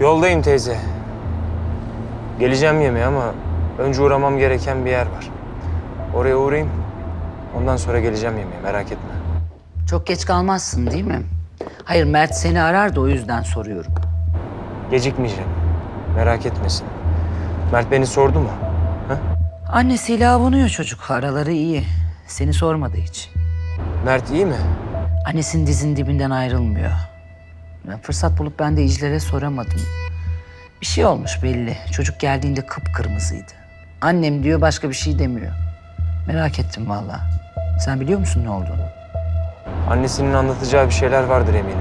Yoldayım teyze. Geleceğim yemeğe ama önce uğramam gereken bir yer var. Oraya uğrayayım. Ondan sonra geleceğim yemeğe merak etme. Çok geç kalmazsın değil mi? Hayır Mert seni arar da o yüzden soruyorum. Gecikmeyeceğim. Merak etmesin. Mert beni sordu mu? Ha? Annesiyle avunuyor çocuk. Araları iyi. Seni sormadı hiç. Mert iyi mi? Annesinin dizinin dibinden ayrılmıyor. Ben fırsat bulup ben de İcler'e soramadım. Bir şey olmuş belli. Çocuk geldiğinde kıpkırmızıydı. Annem diyor başka bir şey demiyor. Merak ettim vallahi. Sen biliyor musun ne olduğunu? Annesinin anlatacağı bir şeyler vardır eminim.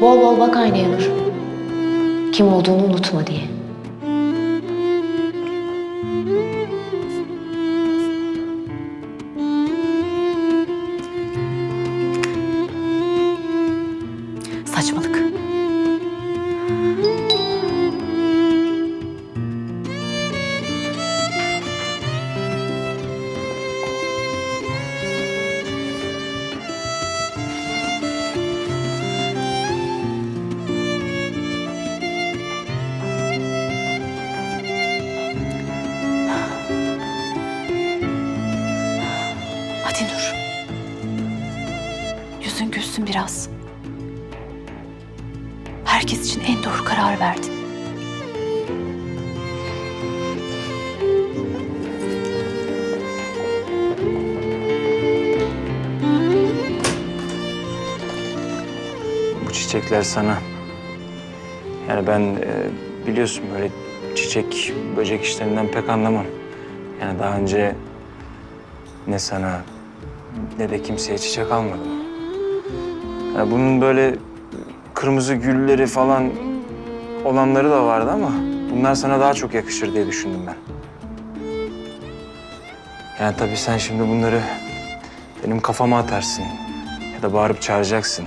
Bol bol bak aynaya Nur. Kim olduğunu unutma diye. Saçmalık. Biraz. Herkes için en doğru karar verdin. Bu çiçekler sana. Yani ben e, biliyorsun böyle çiçek, böcek işlerinden pek anlamam. Yani daha önce ne sana ne de kimseye çiçek almadım. Yani bunun böyle kırmızı gülleri falan olanları da vardı ama bunlar sana daha çok yakışır diye düşündüm ben. Yani tabii sen şimdi bunları benim kafama atarsın ya da bağırıp çağıracaksın.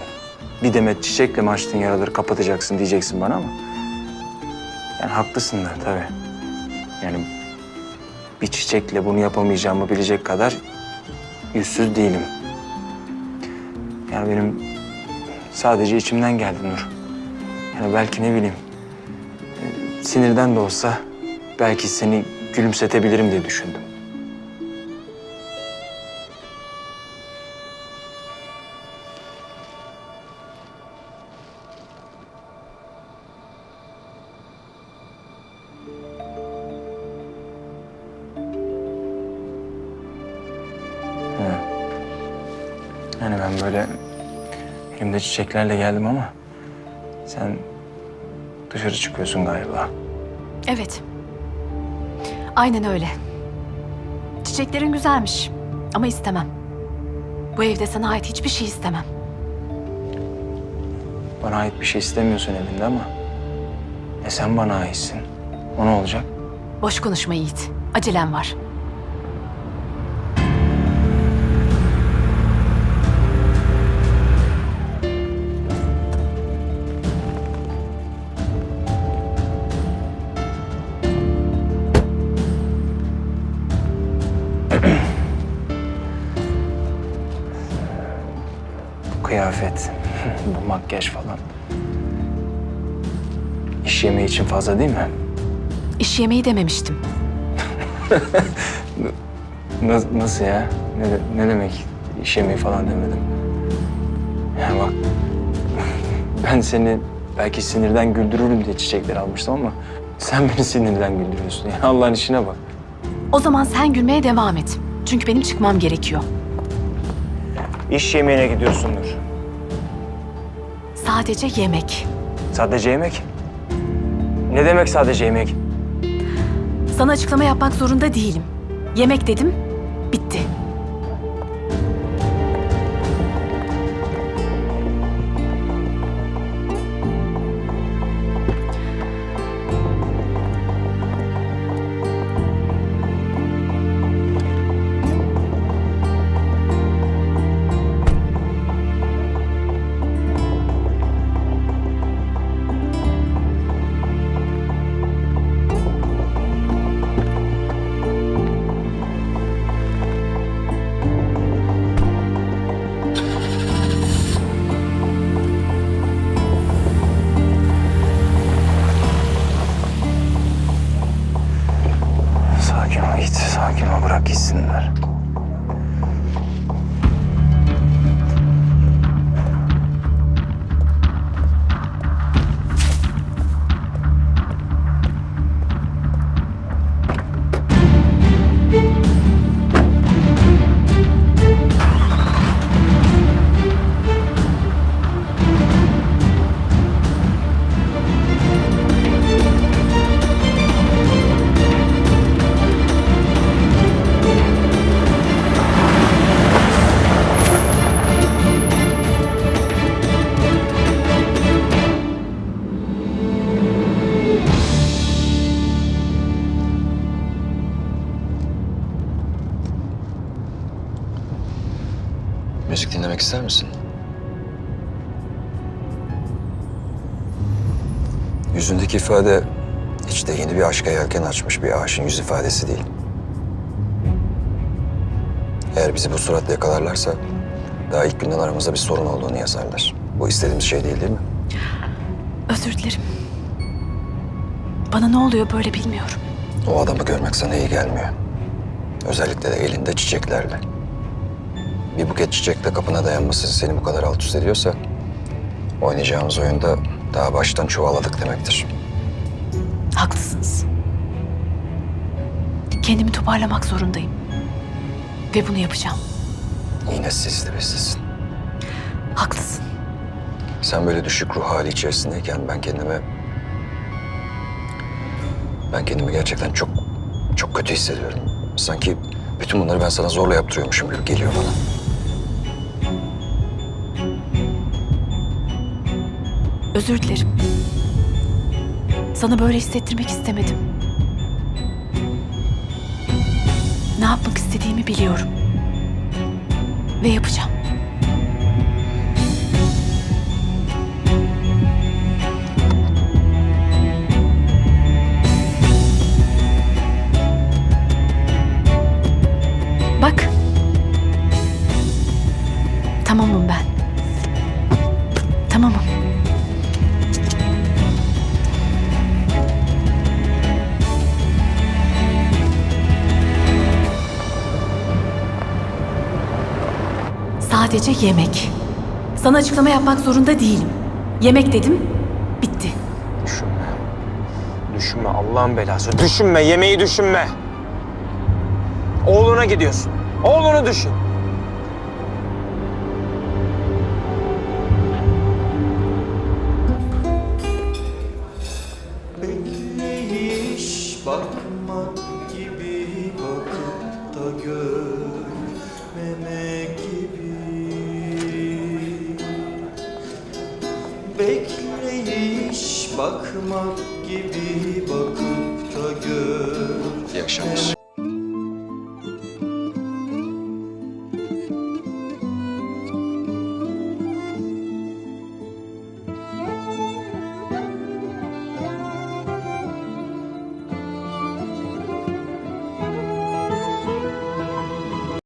Bir demet çiçekle mi yaraları kapatacaksın diyeceksin bana ama... Yani haklısın da tabii. Yani bir çiçekle bunu yapamayacağımı bilecek kadar yüzsüz değilim. Yani benim sadece içimden geldi Nur. Yani belki ne bileyim sinirden de olsa belki seni gülümsetebilirim diye düşündüm. Yani ben böyle elimde çiçeklerle geldim ama sen dışarı çıkıyorsun galiba. Evet. Aynen öyle. Çiçeklerin güzelmiş ama istemem. Bu evde sana ait hiçbir şey istemem. Bana ait bir şey istemiyorsun evinde ama e sen bana aitsin. O ne olacak? Boş konuşma Yiğit. Acelem var. Bu kıyafet, bu makyaj falan. İş yemeği için fazla değil mi? İş yemeği dememiştim. Na- nasıl ya? Ne, de- ne demek iş yemeği falan demedim. Ya bak ben seni belki sinirden güldürürüm diye çiçekler almıştım ama sen beni sinirden güldürüyorsun. Ya Allah'ın işine bak. O zaman sen gülmeye devam et. Çünkü benim çıkmam gerekiyor. İş yemeğine gidiyorsundur. Sadece yemek. Sadece yemek? Ne demek sadece yemek? Sana açıklama yapmak zorunda değilim. Yemek dedim, Sakin ol bırak gitsinler. Dinlemek ister misin? Yüzündeki ifade hiç de yeni bir aşka yelken açmış bir aşığın yüz ifadesi değil. Eğer bizi bu suratla yakalarlarsa daha ilk günden aramızda bir sorun olduğunu yazarlar. Bu istediğimiz şey değil değil mi? Özür dilerim. Bana ne oluyor böyle bilmiyorum. O adamı görmek sana iyi gelmiyor. Özellikle de elinde çiçeklerle. Bir buket çiçekle kapına dayanması seni bu kadar alt üst ediyorsa... ...oynayacağımız oyunda daha baştan çuvalladık demektir. Haklısınız. Kendimi toparlamak zorundayım. Ve bunu yapacağım. Yine sisli ve sisin. Haklısın. Sen böyle düşük ruh hali içerisindeyken ben kendime... Ben kendimi gerçekten çok, çok kötü hissediyorum. Sanki bütün bunları ben sana zorla yaptırıyormuşum gibi geliyor bana. Özür dilerim. Sana böyle hissettirmek istemedim. Ne yapmak istediğimi biliyorum. Ve yapacağım. Sadece yemek. Sana açıklama yapmak zorunda değilim. Yemek dedim, bitti. Düşünme. Düşünme Allah'ın belası. Düşünme, yemeği düşünme. Oğluna gidiyorsun. Oğlunu düşün. Bekleyiş bakmak gibi bakmak gibi bakıp da gör İyi akşamlar.